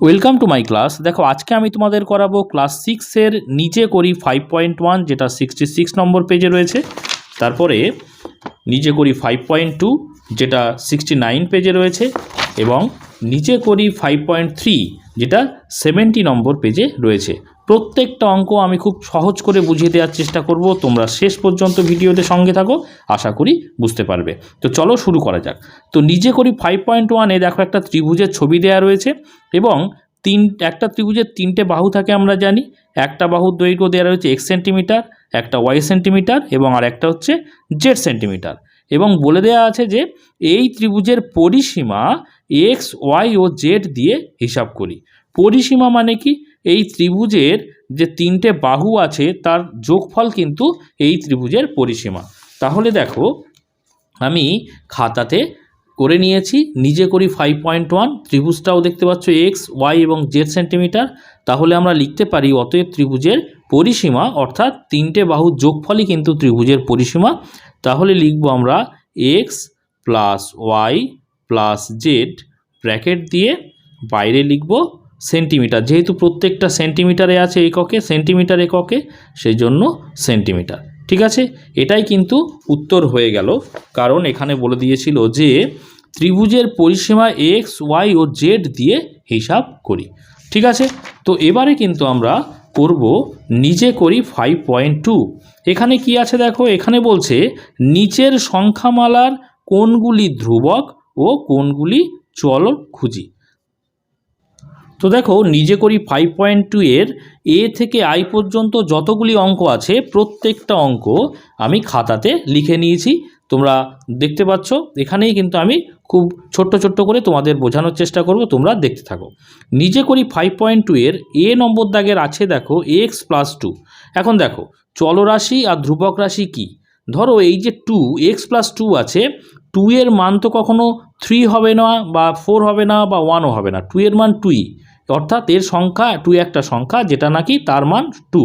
Welcome to my class দেখো, আজকে আমি তোমাদের করাবো ক্লাস সিক্সের নিচে করি ফাইভ পয়েন্ট ওয়ান যেটা সিক্সটি সিক্স নম্বর পেজে রয়েছে। তারপরে নিচে করি ফাইভ পয়েন্ট টু যেটা সিক্সটি নাইন পেজে রয়েছে। এবং নিচে করি ফাইভ পয়েন্ট থ্রি যেটা সেভেন্টি নম্বর পেজে রয়েছে। প্রত্যেকটা অঙ্ক আমি খুব সহজ করে বুঝিয়ে দেওয়ার চেষ্টা করব। তোমরা শেষ পর্যন্ত ভিডিওতে সঙ্গে থাকো, আশা করি বুঝতে পারবে। তো চলো শুরু করা যাক। তো নিজে করি ফাইভ পয়েন্ট ওয়ানে দেখো একটা ত্রিভুজের ছবি দেওয়া রয়েছে এবং তিন, একটা ত্রিভুজের তিনটে বাহু থাকে আমরা জানি। একটা বাহুর দৈর্ঘ্য দেওয়া রয়েছে এক্স সেন্টিমিটার একটা ওয়াই সেন্টিমিটার এবং আর একটা হচ্ছে জেড সেন্টিমিটার এবং বলে দেওয়া আছে যে এই ত্রিভুজের পরিসীমা এক্স ওয়াই ও জেড দিয়ে হিসাব করি। পরিসীমা মানে কি? এই ত্রিভুজের যে তিনটে বাহু আছে, তার যোগফল কিন্তু এই ত্রিভুজের পরিসীমা। তাহলে দেখো, আমি খাতাতে করে নিয়েছি, নিজে করি ফাইভ পয়েন্ট ওয়ান ত্রিভুজটাও দেখতে পাচ্ছ এক্স ওয়াই এবং জেড সেন্টিমিটার তাহলে আমরা লিখতে পারি অতএব ত্রিভুজের পরিসীমা, অর্থাৎ তিনটে বাহুর যোগফলই কিন্তু ত্রিভুজের পরিসীমা। তাহলে লিখব আমরা X plus Y plus Z bracket দিয়ে বাইরে লিখব সেন্টিমিটার। যেহেতু প্রত্যেকটা সেন্টিমিটারে আছে এককে, সেন্টিমিটার এককে সেই জন্য সেন্টিমিটার। ঠিক আছে? এটাই কিন্তু উত্তর হয়ে গেল। কারণ এখানে বলে দিয়েছিল যে, ত্রিভুজের পরিসীমা এক্স ওয়াই ও জেড দিয়ে হিসাব করি। ঠিক আছে? তো এবারে কিন্তু আমরা করব, নিজে করি ফাইভ পয়েন্ট টু এখানে কি আছে দেখো? এখানে বলছে, নিচের সংখ্যামালার কোনগুলি ধ্রুবক ও কোনগুলি চল খুঁজি। তো দেখো, নিজে করি ফাইভ পয়েন্ট টু এর, এ থেকে আই পর্যন্ত যতগুলি অঙ্ক আছে, প্রত্যেকটা অঙ্ক আমি খাতাতে লিখে নিয়েছি। তোমরা দেখতে পাচ্ছ, এখানেই কিন্তু আমি খুব ছোট্ট ছোট্ট করে তোমাদের বোঝানোর চেষ্টা করব, তোমরা দেখতে থাকো। নিজে করি ফাইভ পয়েন্ট টু এর, এ নম্বর দাগের আছে দেখো এক্স প্লাস টু এখন দেখো, চলরাশি আর ধ্রুবক রাশি কি? ধরো এই যে টু এক্স প্লাস টু আছে টু এর মান তো কখনো থ্রি হবে না বা ফোর হবে না বা ওয়ানও হবে না। টু এর মান টুই অর্থাৎ এর সংখ্যা টু একটা সংখ্যা, যেটা নাকি তার মান টু।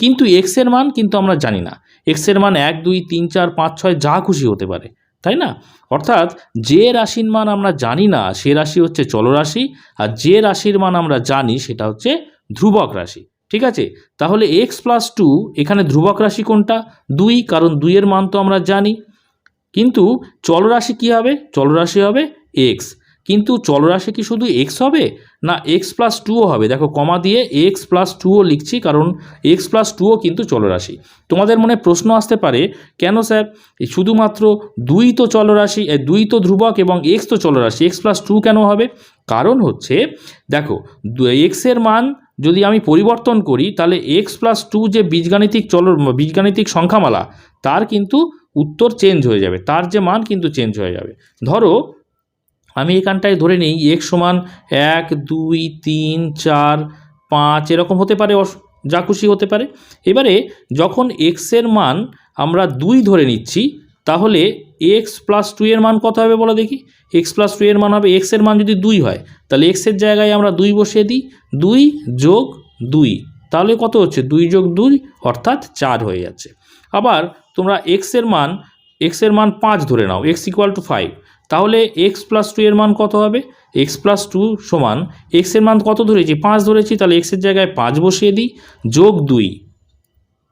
কিন্তু এক্সের মান কিন্তু আমরা জানি না। এক্সের মান এক, দুই, তিন, চার, পাঁচ, ছয়, যা খুশি হতে পারে, তাই না? অর্থাৎ যে রাশির মান আমরা জানি না, সে রাশি হচ্ছে চলরাশি, আর যে রাশির মান আমরা জানি, সেটা হচ্ছে ধ্রুবক রাশি, ঠিক আছে? তাহলে এক্স প্লাস টু এখানে ধ্রুবক রাশি কোনটা? দুই, কারণ দুইয়ের মান তো আমরা জানি। কিন্তু চলরাশি কী হবে? চলরাশি হবে এক্স কিন্তু চলরাশি কি শুধু এক্স হবে? না এক্স প্লাস টুও হবে। দেখো, কমা দিয়ে এক্স প্লাস টুও লিখছি কারণ এক্স প্লাস টুও কিন্তু চলরাশি। তোমাদের মনে প্রশ্ন আসতে পারে, কেন স্যার? শুধুমাত্র দুই তো চলরাশি দুই তো ধ্রুবক এবং এক্স তো চলরাশি এক্স প্লাস টু কেন হবে? কারণ হচ্ছে, দেখো এক্সের মান যদি আমি পরিবর্তন করি, তাহলে এক্স প্লাস টু যে বীজগাণিতিক চল, বীজগাণিতিক সংখ্যামালা, তার কিন্তু উত্তর চেঞ্জ হয়ে যাবে। তার যে মান কিন্তু চেঞ্জ হয়ে যাবে। ধরো আমি এখানটায় ধরে নিই এক্স সমান এক, দুই, তিন, চার, পাঁচ, এরকম হতে পারে যা খুশি হতে পারে। এবারে যখন এক্সের মান আমরা দুই ধরে নিচ্ছি, তাহলে এক্স প্লাস টু এর মান কত হবে বলো দেখি? এক্স প্লাস টু এর মান হবে এক্সের মান যদি দুই হয়, তাহলে এক্সের জায়গায় আমরা দুই বসিয়ে দিই, দুই যোগ দুই, তাহলে কত হচ্ছে? দুই যোগ দুই, অর্থাৎ চার হয়ে যাচ্ছে। আবার তোমরা এক্সের মান এক্সের মান পাঁচ ধরে নাও এক্স ইকুয়াল টু ফাইভ তাহলে এক্স প্লাস টু এর মান কত হবে? এক্স প্লাস টু সমান এক্সের মান কত ধরেছি? পাঁচ ধরেছি, তাহলে এক্সের জায়গায় পাঁচ বসিয়ে দিই, যোগ দুই।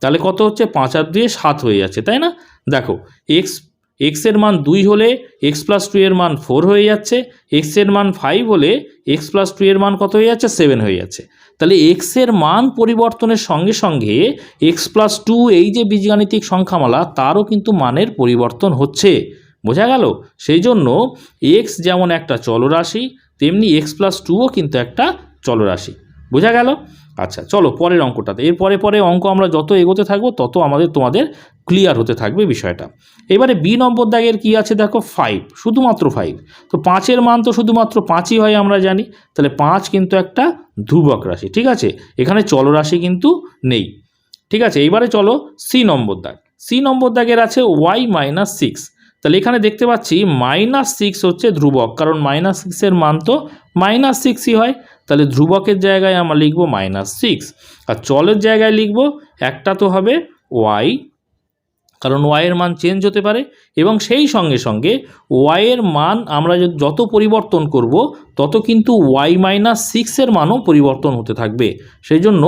তাহলে কত হচ্ছে? পাঁচ আর দুয়ে সাত হয়ে যাচ্ছে, তাই না? দেখো এক্স এক্সের মান দুই হলে এক্স প্লাস টু এর মান ফোর হয়ে যাচ্ছে এক্সের মান ফাইভ হলে এক্স প্লাস টু এর মান কত হয়ে যাচ্ছে? সেভেন হয়ে যাচ্ছে। তাহলে এক্সের মান পরিবর্তনের সঙ্গে সঙ্গে এক্স প্লাস টু এই যে বীজগাণিতিক সংখ্যামালা, তারও কিন্তু মানের পরিবর্তন হচ্ছে। বোঝা গেল? সেই জন্য এক্স যেমন একটা চলরাশি, তেমনি এক্স প্লাস টুও কিন্তু একটা চলরাশি। বোঝা গেল? আচ্ছা চলো পরের অঙ্কটাতে। এর পরে পরে অঙ্ক আমরা যত এগোতে থাকব, তত আমাদের তোমাদের ক্লিয়ার হতে থাকবে বিষয়টা। এবারে বি নম্বর দাগের কি আছে দেখো? ফাইভ শুধুমাত্র ফাইভ তো পাঁচের মান তো শুধুমাত্র পাঁচই হয় আমরা জানি। তাহলে পাঁচ কিন্তু একটা ধ্রুবক রাশি, ঠিক আছে? এখানে চলরাশি কিন্তু নেই। ঠিক আছে, এইবারে চলো সি নম্বর দাগ। সি নম্বর দাগের আছে ওয়াই মাইনাস সিক্স তাহলে এখানে দেখতে পাচ্ছি মাইনাস সিক্স হচ্ছে ধ্রুবক, কারণ মাইনাস সিক্সের মান তো মাইনাস সিক্সই হয়। তাহলে ধ্রুবকের জায়গায় আমরা লিখব মাইনাস সিক্স আর চলের জায়গায় লিখব, একটা তো হবে ওয়াই কারণ ওয়াইয়ের মান চেঞ্জ হতে পারে এবং সেই সঙ্গে সঙ্গে ওয়াইয়ের মান আমরা যত পরিবর্তন করব, তত কিন্তু ওয়াই মাইনাস সিক্সের মানও পরিবর্তন হতে থাকবে। সেই জন্য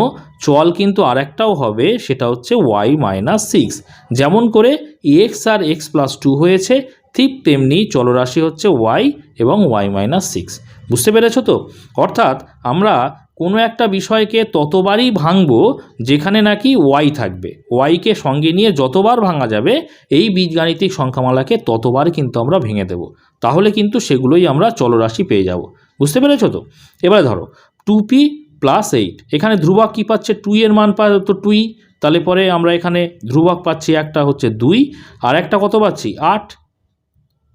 চল কিন্তু আরেকটাও হবে, সেটা হচ্ছে ওয়াই মাইনাস সিক্স যেমন করে এক্স আর এক্স প্লাস টু হয়েছে, ঠিক তেমনি চলরাশি হচ্ছে ওয়াই এবং ওয়াই মাইনাস সিক্স বুঝতে পেরেছ তো? অর্থাৎ আমরা কোনো একটা বিষয়কে ততবারই ভাঙব যেখানে নাকি ওয়াই থাকবে। ওয়াইকে সঙ্গে নিয়ে যতবার ভাঙা যাবে, এই বীজগাণিতিক সংখ্যামালাকে ততবার কিন্তু আমরা ভেঙে দেব। তাহলে কিন্তু সেগুলোই আমরা চলরাশি পেয়ে যাব। বুঝতে পেরেছ তো? এবারে ধরো, টু পি প্লাস এইট, এখানে ধ্রুবক কী পাচ্ছে? টু এর মান পা তো টুই, তাহলে পরে আমরা এখানে ধ্রুবক পাচ্ছি একটা হচ্ছে দুই, আর একটা কত পাচ্ছি? আট।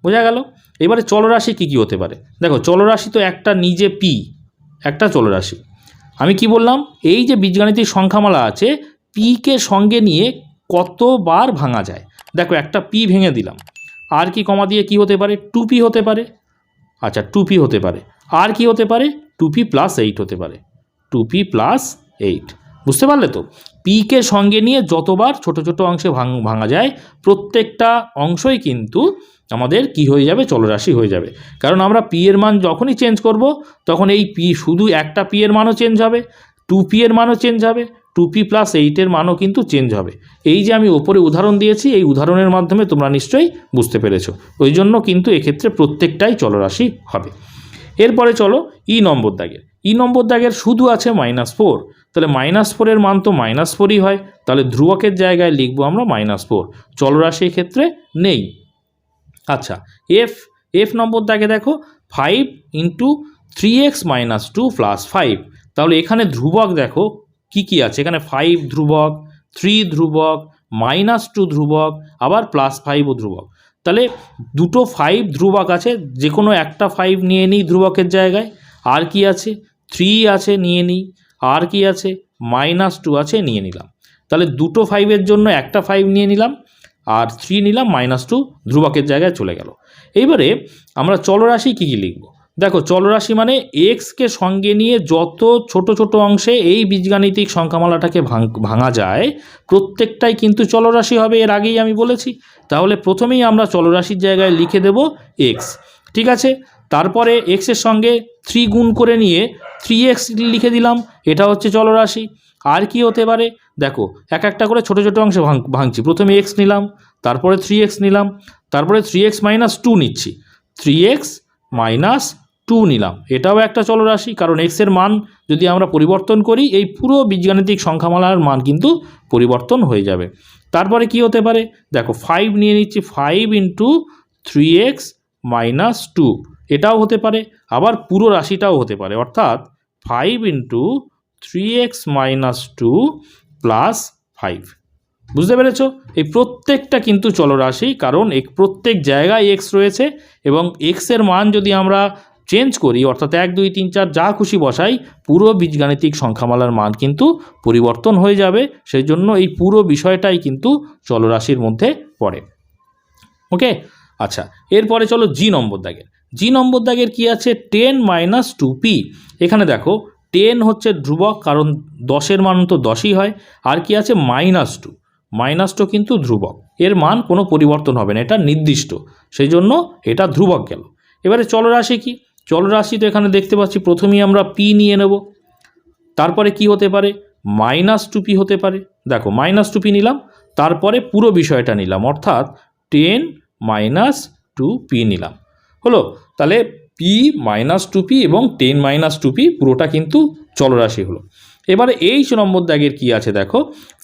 বোঝা গেল? এবারে চলরাশি কী কী হতে পারে? দেখো, চলরাশি তো একটা নিজে পি, একটা চলরাশি। আমি কি বললাম? এই যে বীজগাণিতিক সংখ্যামালা আছে পিকে সঙ্গে নিয়ে কতবার ভাঙা যায়? দেখো, একটা পি ভেঙে দিলাম। আর কি কমা দিয়ে কি হতে পারে? টু পি হতে পারে। আচ্ছা টু পি হতে পারে। আর কি হতে পারে? টু পি প্লাস এইট হতে পারে। টু পি প্লাস এইট বুঝতে পারলে তো? পিকে সঙ্গে নিয়ে যতবার ছোট ছোট অংশে ভাঙ, ভাঙা যায়, প্রত্যেকটা অংশই কিন্তু আমাদের কি হয়ে যাবে? চলরাশি হয়ে যাবে। কারণ আমরা পি এর মান যখনই চেঞ্জ করব, তখন এই পি শুধু একটা পি এর মানও চেঞ্জ হবে টু পি এর মানও চেঞ্জ হবে টু পি প্লাস এইটের মানও কিন্তু চেঞ্জ হবে। এই যে আমি ওপরে উদাহরণ দিয়েছি, এই উদাহরণের মাধ্যমে তোমরা নিশ্চয়ই বুঝতে পেরেছ। ওই জন্য কিন্তু এক্ষেত্রে প্রত্যেকটাই চলরাশি হবে। এরপরে চলো ই নম্বর দাগের। ই নম্বর দাগের শুধু আছে মাইনাস ফোর তাহলে মাইনাস ফোরের মান তো মাইনাস ফোরই হয়। তাহলে ধ্রুবকের জায়গায় লিখব আমরা মাইনাস ফোর চলরাশির ক্ষেত্রে নেই। আচ্ছা এফ এফ নম্বর দাগে দেখো five into three X minus two plus five তাহলে এখানে ধ্রুবক দেখো, কি কি আছে? এখানে ফাইভ ধ্রুবক থ্রি ধ্রুবক মাইনাস টু ধ্রুবক, আবার প্লাস ফাইভও ধ্রুবক। তাহলে দুটো ফাইভ ধ্রুবক আছে যে কোনো একটা ফাইভ নিয়ে নিই ধ্রুবকের জায়গায়। আর কি আছে? থ্রি আছে, নিয়ে নিই। আর কি আছে? মাইনাস টু আছে, নিয়ে নিলাম। তাহলে দুটো ফাইভের জন্য একটা ফাইভ নিয়ে নিলাম। আর থ্রি নিলাম মাইনাস টু ধ্রুবকের জায়গায় চলে গেল। এইবারে আমরা চলরাশি কী কী লিখব? দেখো, চলরাশি মানে এক্সকে সঙ্গে নিয়ে যত ছোট ছোট অংশে এই বীজগাণিতিক সংখ্যামালাটাকে ভাঙ যায়, প্রত্যেকটাই কিন্তু চলরাশি হবে, এর আগেই আমি বলেছি। তাহলে প্রথমেই আমরা চলরাশির জায়গায় লিখে দেব এক্স ঠিক আছে? তারপরে এক্সের সঙ্গে থ্রি গুণ করে নিয়ে থ্রি এক্স লিখে দিলাম, এটা হচ্ছে চলরাশি। আর কি হতে পারে? দেখো, এক একটা করে ছোট ছোট অংশে ভাঙ, ভাঙছি। প্রথমে এক্স নিলাম, তারপরে থ্রি এক্স নিলাম, তারপরে থ্রি এক্স মাইনাস টু নিচ্ছি। থ্রি এক্স মাইনাস টু নিলাম। এটাও একটা চলরাশি, কারণ এক্সের মান যদি আমরা পরিবর্তন করি, এই পুরো বীজগাণিতিক সংখ্যামালার মান কিন্তু পরিবর্তন হয়ে যাবে। তারপরে কি হতে পারে? দেখো ফাইভ নিয়ে নিচ্ছি five into three X minus two এটাও হতে পারে, আবার পুরো রাশিটাও হতে পারে। অর্থাৎ five into three X minus two plus five বুঝতে পেরেছ? এই প্রত্যেকটা কিন্তু চলরাশি, কারণ এক প্রত্যেক জায়গায় এক্স রয়েছে এবং এক্সের মান যদি আমরা চেঞ্জ করি, অর্থাৎ এক, দুই, তিন, চার, যা খুশি বসাই, পুরো বীজগাণিতিক সংখ্যামালার মান কিন্তু পরিবর্তন হয়ে যাবে। সেই জন্য এই পুরো বিষয়টাই কিন্তু চলরাশির মধ্যে পড়ে। ওকে আচ্ছা এরপরে চলো জি নম্বর দাগের। জি নম্বর দাগের কি আছে? টেন মাইনাস টু পি এখানে দেখো টেন হচ্ছে ধ্রুবক, কারণ দশের মান তো দশই হয়। আর কি আছে? মাইনাস টু মাইনাস টু কিন্তু ধ্রুবক। এর মান কোনো পরিবর্তন হবে না, এটা নির্দিষ্ট। সেই জন্য এটা ধ্রুবক গেল। এবারে চলরাশি কি? চলরাশি তো এখানে দেখতে পাচ্ছি, প্রথমেই আমরা পি নিয়ে নেব। তারপরে কি হতে পারে? মাইনাস টু পি হতে পারে। দেখো মাইনাস টু পি নিলাম, তারপরে পুরো বিষয়টা নিলাম। অর্থাৎ টেন মাইনাস টু পি নিলাম। হলো? তাহলে পি মাইনাস টু পি এবং টেন মাইনাস টু পি পুরোটা কিন্তু চলরাশি হলো। এবারে এইচ নম্বর দাগের কি আছে দেখো?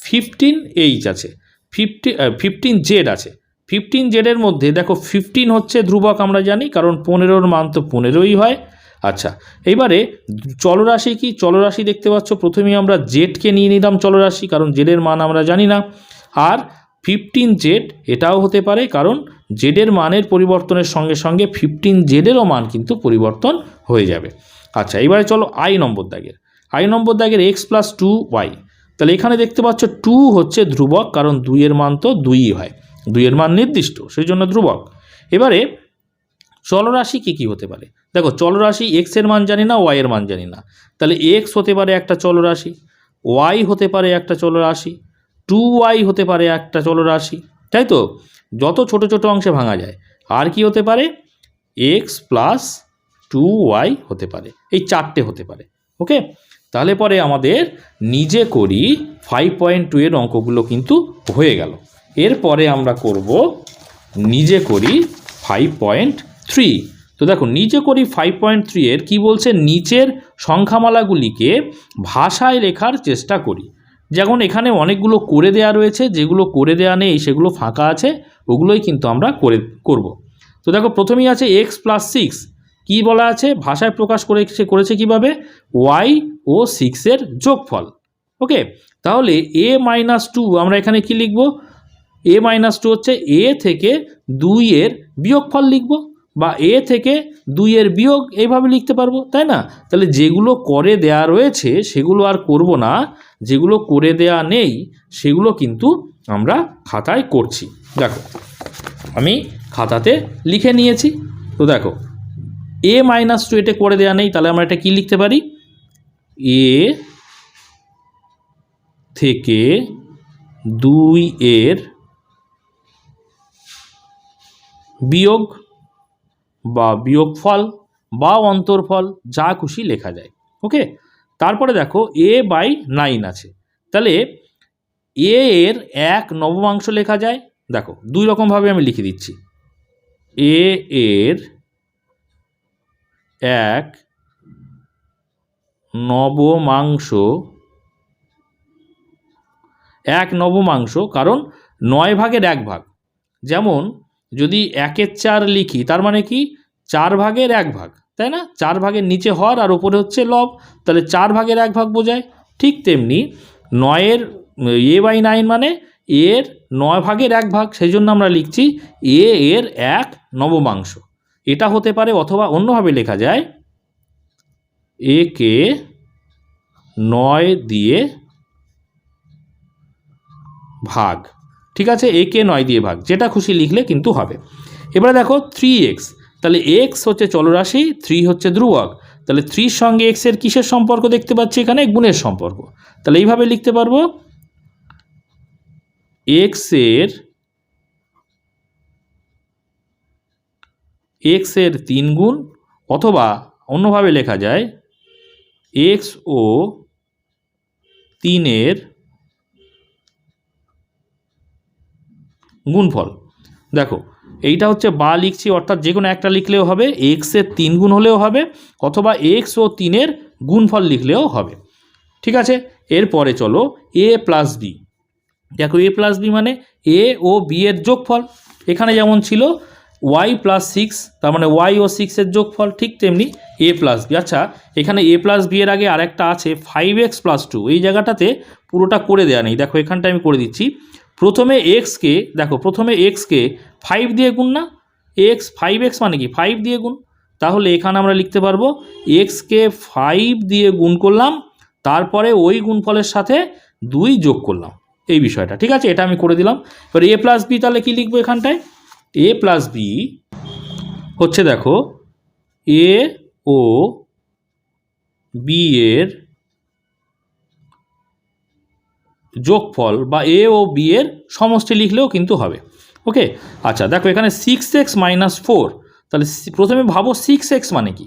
ফিফটিন এইচ আছে। ফিফটি ফিফটিন জেড আছে। ফিফটিন জেডের মধ্যে দেখো ফিফটিন হচ্ছে ধ্রুবক আমরা জানি, কারণ পনেরোর মান তো পনেরোই হয়। আচ্ছা এইবারে চলরাশি কি? চলরাশি দেখতে পাচ্ছ, প্রথমেই আমরা জেডকে নিয়ে নিলাম চলরাশি, কারণ জেডের মান আমরা জানি না। আর ফিফটিন জেড এটাও হতে পারে, কারণ জেডের মানের পরিবর্তনের সঙ্গে সঙ্গে ফিফটিন জেডেরও মান কিন্তু পরিবর্তন হয়ে যাবে। আচ্ছা এবারে চলো আই নম্বর দাগের। আই নম্বর দাগের এক্স প্লাস টু ওয়াই তাহলে এখানে দেখতে পাচ্ছ টু হচ্ছে ধ্রুবক, কারণ দুইয়ের মান তো দুইই হয়। দুইয়ের মান নির্দিষ্ট সেই জন্য ধ্রুবক। এবারে চলরাশি কী কী হতে পারে? দেখো, চলরাশি এক্সের মান জানি না ওয়াইয়ের মান জানি না। তাহলে এক্স হতে পারে একটা চলরাশি ওয়াই হতে পারে একটা চলরাশি টু ওয়াই হতে পারে একটা চলরাশি, তাই তো? যত ছোট ছোট অংশে ভাঙা যায়, আর কি হতে পারে? এক্স প্লাস টু ওয়াই হতে পারে। এই চারটে হতে পারে। ওকে তাহলে পরে আমাদের নিজে করি ফাইভ পয়েন্ট টু এর অঙ্কগুলো কিন্তু হয়ে গেল। এরপরে আমরা করব নিজে করি ফাইভ পয়েন্ট থ্রি তো দেখো নিচে করি ফাইভ পয়েন্ট থ্রি এর কী বলছে? নিচের সংখ্যামালাগুলিকে ভাষায় লেখার চেষ্টা করি। যেমন এখানে অনেকগুলো করে দেয়া রয়েছে, যেগুলো করে দেয়া নেই, সেগুলো ফাঁকা আছে, ওগুলোই কিন্তু আমরা করে, করব। তো দেখো, প্রথমেই আছে এক্স প্লাস সিক্স কী বলা আছে? ভাষায় প্রকাশ করে, সে করেছে কীভাবে? ওয়াই ও সিক্সের যোগফল। ওকে? তাহলে এ মাইনাস টু আমরা এখানে কি লিখব? এ মাইনাস টু হচ্ছে এ থেকে দুইয়ের বিয়োগফল লিখব, বা এ থেকে দুইয়ের বিয়োগ এইভাবে লিখতে পারব, তাই না? তাহলে যেগুলো করে দেয়া রয়েছে, সেগুলো আর করব না। যেগুলো করে দেয়া নেই, সেগুলো কিন্তু আমরা খাতায় করছি। দেখো, আমি খাতাতে লিখে নিয়েছি। তো দেখো, এ মাইনাস টু এটা করে দেওয়া নেই, তাহলে আমরা এটা কি লিখতে পারি? এ থেকে দুই এর বিয়োগ বা বিয়োগফল বা অন্তরফল যা খুশি লেখা যায় ওকে তারপরে দেখো এ বাই নাইন আছে। তাহলে এ এর এক নবমাংশ লেখা যায়। দেখো, দুই রকমভাবে আমি লিখে দিচ্ছি। এ এর এক নবমাংশ এক নবমাংশ, কারণ নয় ভাগের এক ভাগ। যেমন যদি একের চার লিখি, তার মানে কি? চার ভাগের এক ভাগ। তাই না? চার ভাগের নিচে হর আর ওপরে হচ্ছে লব। তাহলে চার ভাগের এক ভাগ বোঝায়। ঠিক তেমনি নয়ের, এ বাই নাইন মানে এর নয় ভাগের এক ভাগ, সেই জন্য আমরা লিখছি এ এর এক নবমাংশ। এটা হতে পারে অথবা অন্যভাবে লেখা যায়, এ কে নয় দিয়ে ভাগ। ঠিক আছে? একে নয় দিয়ে ভাগ। যেটা খুশি লিখলে কিন্তু হবে। এবারে দেখো থ্রি এক্স তাহলে এক্স হচ্ছে চলরাশি থ্রি হচ্ছে ধ্রুবক। তাহলে থ্রির সঙ্গে এক্সের কিসের সম্পর্ক দেখতে পাচ্ছি এখানে? গুণের সম্পর্ক। তাহলে এইভাবে লিখতে পারব এক্সের এক্সের তিন গুণ, অথবা অন্যভাবে লেখা যায় এক্স ও তিনের গুণফল। দেখো এইটা হচ্ছে বা লিখছি, অর্থাৎ যে কোনো একটা লিখলেও হবে এক্সের তিন গুণ হলেও হবে, অথবা এক্স ও তিনের গুণফল লিখলেও হবে। ঠিক আছে? এরপরে চলো এ প্লাস বি দেখো এ প্লাস বি মানে এ ও বি এর যোগফল। এখানে যেমন ছিল ওয়াই প্লাস সিক্স তার মানে ওয়াই ও সিক্সের যোগফল, ঠিক তেমনি এ প্লাস বি আচ্ছা এখানে এ প্লাস বি এর আগে আরেকটা আছে ফাইভ এক্স প্লাস টু এই জায়গাটাতে পুরোটা করে দেওয়া নেই। দেখো এখানটা আমি করে দিচ্ছি। প্রথমে এক্সকে দেখো, প্রথমে এক্সকে ফাইভ দিয়ে গুণ না? এক্স ফাইভ এক্স মানে কি? ফাইভ দিয়ে গুণ। তাহলে এখানে আমরা লিখতে পারব এক্সকে ফাইভ দিয়ে গুণ করলাম, তারপরে ওই গুণফলের সাথে দুই যোগ করলাম। এই বিষয়টা, ঠিক আছে? এটা আমি করে দিলাম। এবার এ প্লাস বি তাহলে কী লিখব এখানটায়? এ প্লাস বি হচ্ছে, দেখো এ ও বি এর যোগফল বা এ ও বি এর সমষ্টি লিখলেও কিন্তু হবে। ওকে আচ্ছা দেখো এখানে সিক্স এক্স মাইনাস ফোর তাহলে প্রথমে ভাবো সিক্স এক্স মানে কি?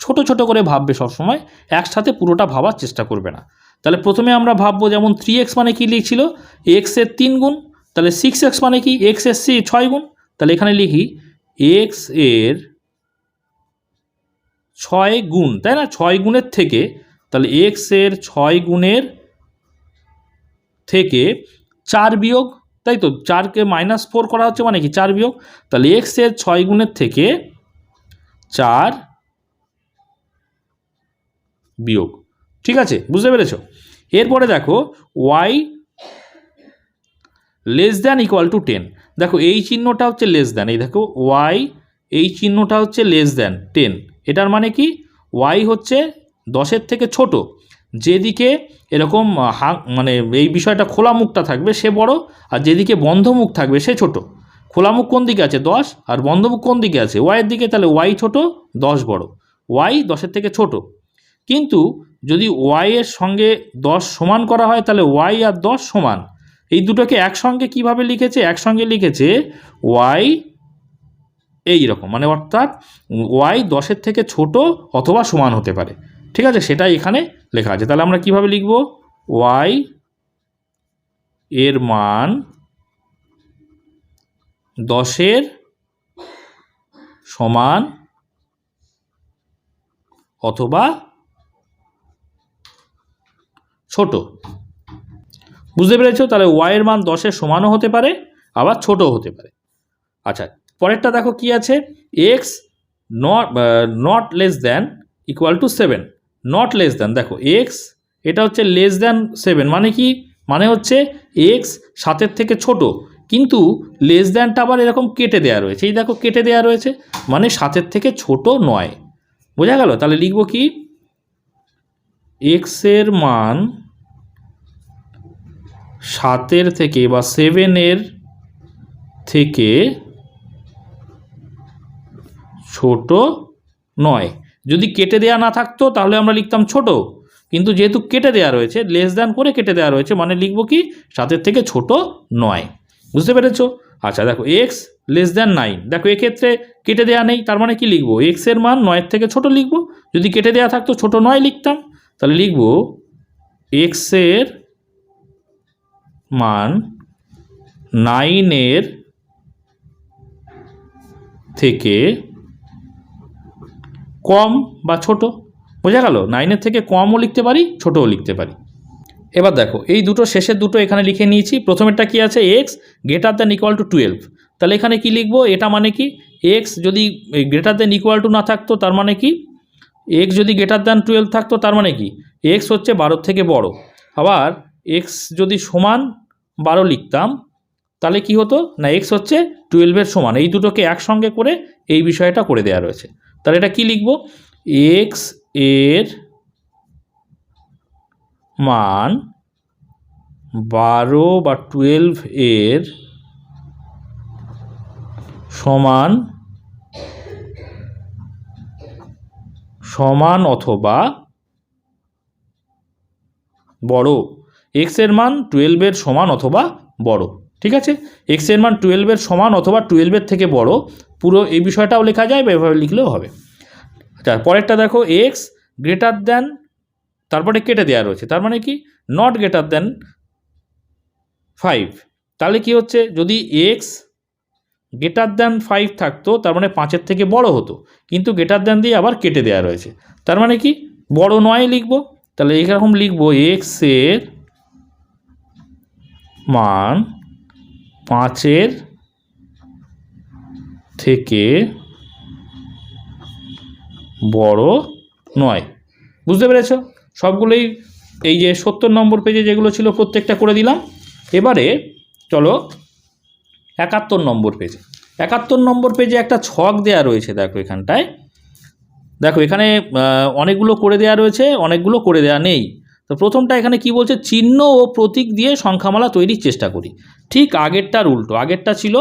ছোট ছোট করে ভাববে সবসময়, একসাথে পুরোটা ভাবার চেষ্টা করবে না। তাহলে প্রথমে আমরা ভাববো যেমন থ্রি এক্স মানে কি লিখছিল? এক্সের তিন গুণ, তাহলে সিক্স এক্স মানে কি? এক্সের সি ছয় গুণ। তাহলে এখানে লিখি এক্সের ছয় গুণ, তাই না? ছয় গুণের থেকে, তাহলে এক্সের ছয় গুণের চার বিয়োগ, তাই তো? চারকে মাইনাস ফোর করা হচ্ছে মানে কি? চার বিয়োগ। তাহলে এক্সের ছয় গুণের থেকে চার বিয়োগ। ঠিক আছে? বুঝতে পেরেছ? এরপরে দেখো Y less than equal to ten দেখো, এই চিহ্নটা হচ্ছে লেস দ্যান এই দেখো ওয়াই এই চিহ্নটা হচ্ছে লেস দ্যান টেন এটার মানে কি? ওয়াই হচ্ছে দশের থেকে ছোট। যেদিকে এরকম হা মানে এই বিষয়টা খোলা মুখটা থাকবে, সে বড়, আর যেদিকে বন্ধ মুখ থাকবে, সে ছোট। খোলা মুখ কোন দিকে আছে? দশ, আর বন্ধ মুখ কোন দিকে আছে? ওয়াইয়ের দিকে তাহলে ওয়াই ছোট, দশ বড়। ওয়াই দশের থেকে ছোট। কিন্তু যদি ওয়াইয়ের সঙ্গে দশ সমান করা হয়, তাহলে ওয়াই আর দশ সমান। এই দুটোকে একসঙ্গে কীভাবে লিখেছে? একসঙ্গে লিখেছে ওয়াই এই রকম মানে অর্থাৎ ওয়াই দশের থেকে ছোট অথবা সমান হতে পারে। ঠিক আছে? সেটাই এখানে লেখা আছে। তাহলে আমরা কীভাবে লিখব? ওয়াই এর মান দশের সমান অথবা ছোট। বুঝতে পেরেছ? তাহলে ওয়াইয়ের মান দশের সমানও হতে পারে, আবার ছোটও হতে পারে। আচ্ছা পরেরটা দেখো কি আছে? X not not less than equal to seven not less than দেখো এক্স এটা হচ্ছে লেস দ্যান সেভেন মানে কি? মানে হচ্ছে এক্স সাতের থেকে ছোট। কিন্তু লেস দ্যানটা আবার এরকম কেটে দেওয়া রয়েছে। এই দেখো, কেটে দেওয়া রয়েছে মানে সাতের থেকে ছোট নয়। বোঝা গেল? তাহলে লিখব কি? এক্সের মান সাতের থেকে বা সেভেনের থেকে ছোট নয়। যদি কেটে দেয়া না থাকতো, তাহলে আমরা লিখতাম ছোট। কিন্তু যেহেতু কেটে দেওয়া রয়েছে লেস দ্যান করে কেটে দেওয়া রয়েছে মানে লিখব কি? সাতের থেকে ছোট নয়। বুঝতে পেরেছ? আচ্ছা দেখো এক্স লেস দ্যান নাইন দেখো, এক্ষেত্রে কেটে দেওয়া নেই, তার মানে কি লিখব? এক্সের মান নয়ের থেকে ছোট লিখব। যদি কেটে দেওয়া থাকতো, ছোট নয় লিখতাম। তাহলে লিখব এক্সের মান নাইনের থেকে কম বা ছোট? বোঝা গেল? নাইনের থেকে কমও লিখতে পারি, ছোটও লিখতে পারি। এবার দেখো, এই দুটো শেষের দুটো এখানে লিখে নিয়েছি। প্রথমেরটা কি আছে? X greater than equal to twelve তাহলে এখানে কি লিখব? এটা মানে কি? এক্স যদি গ্রেটার দ্যান ইকুয়াল টু না থাকতো, তার মানে কি? এক্স যদি গ্রেটার দ্যান টুয়েলভ থাকতো, তার মানে কি? এক্স হচ্ছে বারোর থেকে বড়। আবার এক্স যদি সমান বারো লিখতাম, তাহলে কি হতো? না এক্স হচ্ছে টুয়েলভের সমান। এই দুটোকে একসঙ্গে করে এই বিষয়টা করে দেওয়া রয়েছে। তাহলে এটা কি লিখব? এক্সের মান বারো বা টুয়েলভ এর সমান সমান অথবা বড়। এক্সের মান টুয়েলভের সমান অথবা বড়। ঠিক আছে? এক্সের মান টুয়েলভের সমান অথবা টুয়েলভের থেকে বড়। পুরো এই বিষয়টাও লেখা যায় বা এভাবে লিখলেও হবে। আচ্ছা পরেরটা দেখো এক্স গ্রেটার দ্যান তারপরে কেটে দেওয়া রয়েছে। তার মানে কি? নট গ্রেটার দ্যান ফাইভ তাহলে কি হচ্ছে? যদি এক্স গ্রেটার দ্যান ফাইভ থাকতো, তার মানে পাঁচের থেকে বড় হতো। কিন্তু গ্রেটার দ্যান দিয়ে আবার কেটে দেওয়া রয়েছে। তার মানে কি? বড় নয় লিখব। তাহলে এইরকম লিখব এক্সের মান পাঁচের থেকে বড় নয়। বুঝতে পেরেছ? সবগুলোই এই যে সত্তর নম্বর পেজে যেগুলো ছিল প্রত্যেকটা করে দিলাম। এবারে চলো একাত্তর নম্বর পেজে একাত্তর নম্বর পেজে একটা ছক দেয়া রয়েছে, দেখো এখানটায়। দেখো এখানে অনেকগুলো করে দেয়া রয়েছে, অনেকগুলো করে দেয়া নেই। তো প্রথমটা এখানে কি বলছে? চিহ্ন ও প্রতীক দিয়ে সংখ্যামালা তৈরির চেষ্টা করি। ঠিক আগেরটার উল্টো। আগেরটা ছিল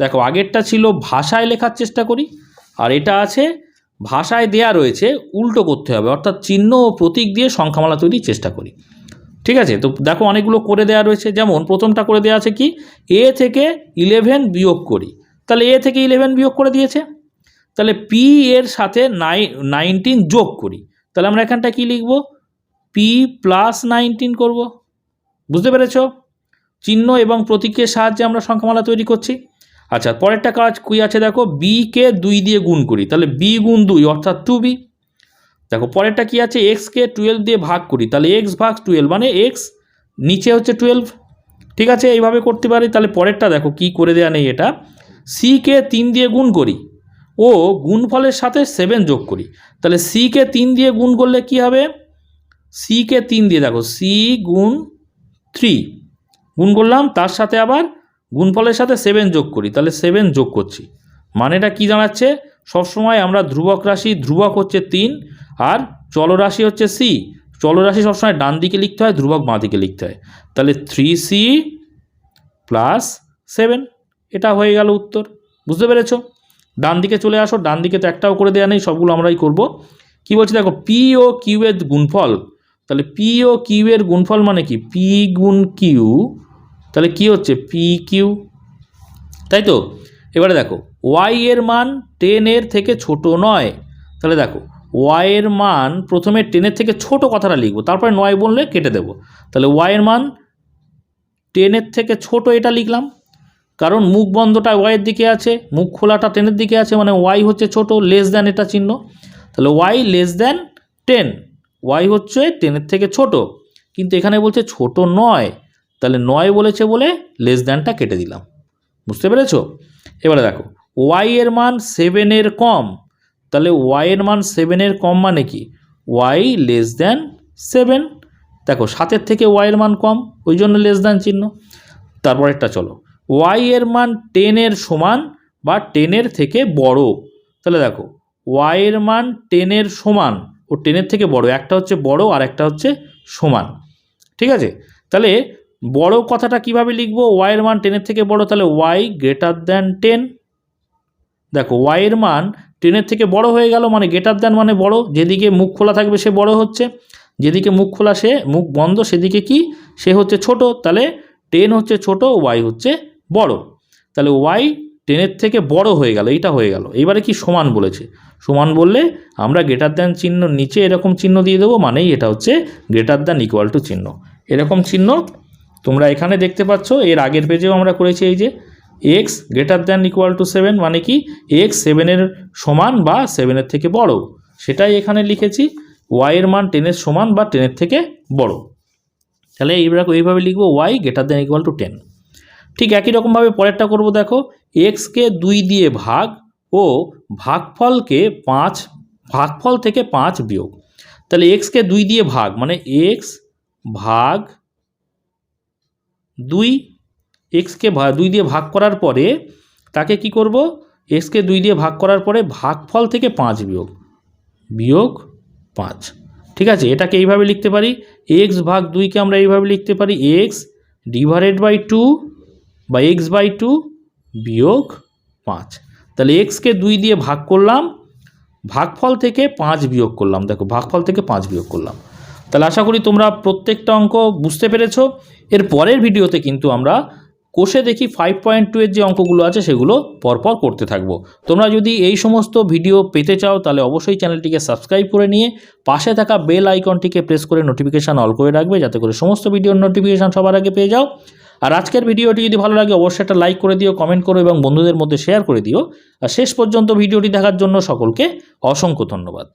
দেখো, আগেরটা ছিল ভাষায় লেখার চেষ্টা করি, আর এটা আছে ভাষায় দেয়া রয়েছে, উল্টো করতে হবে, অর্থাৎ চিহ্ন ও প্রতীক দিয়ে সংখ্যামালা তৈরির চেষ্টা করি। ঠিক আছে? তো দেখো, অনেকগুলো করে দেওয়া রয়েছে। যেমন, প্রথমটা করে দেওয়া আছে কি? এ থেকে ইলেভেন বিয়োগ করি। তাহলে এ থেকে ইলেভেন বিয়োগ করে দিয়েছে। তাহলে পি এর সাথে নাই নাইনটিন যোগ করি। তাহলে আমরা এখানটা কি লিখব? পি প্লাস নাইনটিন করব। বুঝতে পেরেছ? চিহ্ন এবং প্রতীকের সাহায্যে আমরা সংখ্যামালা তৈরি করছি। আচ্ছা পরেরটা কাজ কি আছে দেখো? বি কে দুই দিয়ে গুণ করি, তাহলে বি গুণ দুই, অর্থাৎ টু বি দেখো, পরেরটা কী আছে? এক্সকে টুয়েলভ দিয়ে ভাগ করি, তাহলে এক্স ভাগ টুয়েলভ মানে এক্স নিচে হচ্ছে টুয়েলভ ঠিক আছে? এইভাবে করতে পারি, তাহলে পরেরটা দেখো কি করে দেওয়া নেই এটা। সিকে তিন দিয়ে গুণ করি, ও গুণফলের সাথে সেভেন যোগ করি। তাহলে সিকে তিন দিয়ে গুণ করলে কি হবে? সিকে তিন দিয়ে, দেখো সি গুণ থ্রি গুণ করলাম, তার সাথে আবার গুণফলের সাথে সেভেন যোগ করি, তাহলে সেভেন যোগ করছি। মানেটা কি দাঁড়াচ্ছে? সবসময় আমরা ধ্রুবক রাশি, ধ্রুবক হচ্ছে তিন, আর চলরাশি হচ্ছে সি চলরাশি সবসময় ডান দিকে লিখতে হয়, ধ্রুবক বাঁ দিকে লিখতে হয়। তাহলে থ্রি সি প্লাস সেভেন এটা হয়ে গেল উত্তর। বুঝতে পেরেছ? ডান দিকে চলে আসো, ডান দিকে তো একটাও করে দেওয়া নেই, সবগুলো আমরাই করব। কি বলছি দেখো পি ও কিউ এর গুণফল, তাহলে পি ও কিউ এর গুণফল মানে কি? পি গুণ কিউ তাহলে কি হচ্ছে? পি কিউ তাই তো? এবারে দেখো ওয়াই এর মান টেন এর থেকে ছোট নয়। তাহলে দেখো ওয়াই এর মান প্রথমে টেনের থেকে ছোট কথাটা লিখব, তারপরে নয় বললে কেটে দেবো। তাহলে ওয়াই এর মান টেনের থেকে ছোট এটা লিখলাম। কারণ মুখ বন্ধটা ওয়াইয়ের দিকে আছে, মুখ খোলাটা টেনের দিকে আছে মানে ওয়াই হচ্ছে ছোট লেস দ্যান এটা চিহ্ন। তাহলে Y less than ten Y হচ্ছে টেনের থেকে ছোট। কিন্তু এখানে বলছে ছোট নয়। তাহলে নয় বলেছে বলে লেস দ্যানটা কেটে দিলাম। বুঝতে পেরেছ? এবারে দেখো ওয়াই এর মান সেভেনের কম, তাহলে ওয়াই এর মান সেভেনের কম মানে কি? ওয়াই লেস দ্যান সেভেন দেখো, সাতের থেকে ওয়াই এর মান কম, ওই জন্য লেস দ্যান চিহ্ন। তারপর একটা চলো ওয়াই এর মান টেনের সমান বা টেনের থেকে বড়। তাহলে দেখো ওয়াই এর মান টেনের সমান, ও টেনের থেকে বড়, একটা হচ্ছে বড় আর একটা হচ্ছে সমান। ঠিক আছে? তাহলে বড় কথাটা কীভাবে লিখব? ওয়াই এর মান টেনের থেকে বড়, তাহলে ওয়াই গ্রেটার দ্যান টেন দেখো ওয়াই এর মান টেনের থেকে বড় হয়ে গেল মানে গ্রেটার দ্যান মানে বড়, যেদিকে মুখ খোলা থাকবে সে বড় হচ্ছে, যেদিকে মুখ খোলা সে মুখ বন্ধ, সেদিকে কি? সে হচ্ছে ছোট, তাহলে টেন হচ্ছে ছোট ওয়াই হচ্ছে বড়। তাহলে ওয়াই টেনের থেকে বড় হয়ে গেল, এইটা হয়ে গেল। এবারে কি সমান বলেছে? সমান বললে আমরা গ্রেটার দ্যান চিহ্ন নিচে এরকম চিহ্ন দিয়ে দেবো, মানেই এটা হচ্ছে গ্রেটার দ্যান ইকুয়াল টু চিহ্ন। এরকম চিহ্ন তোমরা এখানে দেখতে পাচ্ছ, এর আগের পেজেও আমরা করেছি এই যে X greater than equal to seven মানে কি? এক্স সেভেনের সমান বা সেভেনের থেকে বড়। সেটাই এখানে লিখেছি ওয়াইয়ের মান টেনের সমান বা টেনের থেকে বড়। তাহলে এইভাবে এইভাবে লিখব Y greater than equal to ten ঠিক একই রকমভাবে পরেরটা করব দেখো এক্সকে দুই দিয়ে ভাগ ও ভাগফলকে পাঁচ, ভাগফল থেকে পাঁচ বিয়োগ। তাহলে এক্সকে দুই দিয়ে ভাগ মানে এক্স ভাগ দুই এক্সকে দুই দিয়ে ভাগ করার পরে তাকে কি করব? এক্সকে দুই দিয়ে ভাগ করার পরে ভাগফল থেকে পাঁচ বিয়োগ বিয়োগ পাঁচ। ঠিক আছে, এটাকে এইভাবে লিখতে পারি। এক্স ভাগ দুইকে আমরা এইভাবে লিখতে পারি। এক্স ডিভাইডেড বাই টু বা এক্স বাই টু বিয়োগ পাঁচ। তাহলে এক্সকে দুই দিয়ে ভাগ করলাম, ভাগফল থেকে পাঁচ বিয়োগ করলাম। দেখো, ভাগফল থেকে পাঁচ বিয়োগ করলাম। তাহলে আশা করি তোমরা প্রত্যেকটা অঙ্ক বুঝতে পেরেছ। এর পরের ভিডিওতে কিন্তু আমরা কোষে দেখি ফাইভ পয়েন্ট টু এর যে অঙ্কগুলো আছে সেগুলো পরপর করতে থাকব। তোমরা যদি এই সমস্ত ভিডিও পেতে চাও তাহলে অবশ্যই চ্যানেলটিকে সাবস্ক্রাইব করে নিয়ে পাশে থাকা বেল আইকনটিকে প্রেস করে নোটিফিকেশান অল করে রাখবে যাতে করে সমস্ত ভিডিওর নোটিফিকেশান সবার আগে পেয়ে যাও। আর আজকের ভিডিওটি যদি ভালো লাগে অবশ্যই একটা লাইক করে দিও কমেন্ট করো এবং বন্ধুদের মধ্যে শেয়ার করে দিও। আর শেষ পর্যন্ত ভিডিওটি দেখার জন্য সকলকে অসংখ্য ধন্যবাদ।